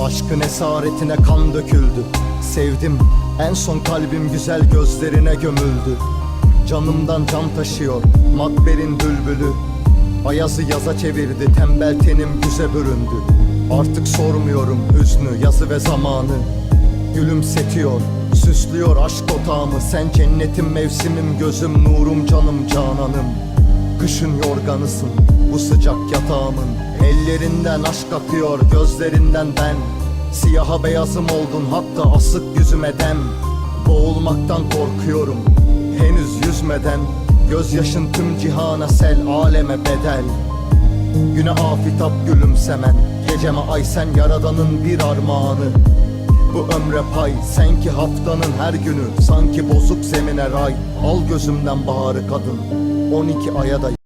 Aşkın esaretine kan döküldü. Sevdim en son kalbim güzel gözlerine gömüldü. Canımdan can taşıyor matberin bülbülü. Ayazı yaza çevirdi tembel tenim güze büründü. Artık sormuyorum hüznü yazı ve zamanı. Gülümsetiyor süslüyor aşk otağımı. Sen cennetim mevsimim gözüm nurum canım cananım. Kışın yorganısın bu sıcak yatağımın. Ellerinden aşk akıyor gözlerinden ben. Siyaha beyazım oldun hatta asık yüzüme dem. Boğulmaktan korkuyorum henüz yüzmeden. Gözyaşın tüm cihana sel aleme bedel. Güne afitap gülümsemen Geceme ay sen yaradanın bir armağanı. Bu ömre pay sen ki haftanın her günü Sanki bozuk zemine ray. Al gözümden baharı kadın 12 aya da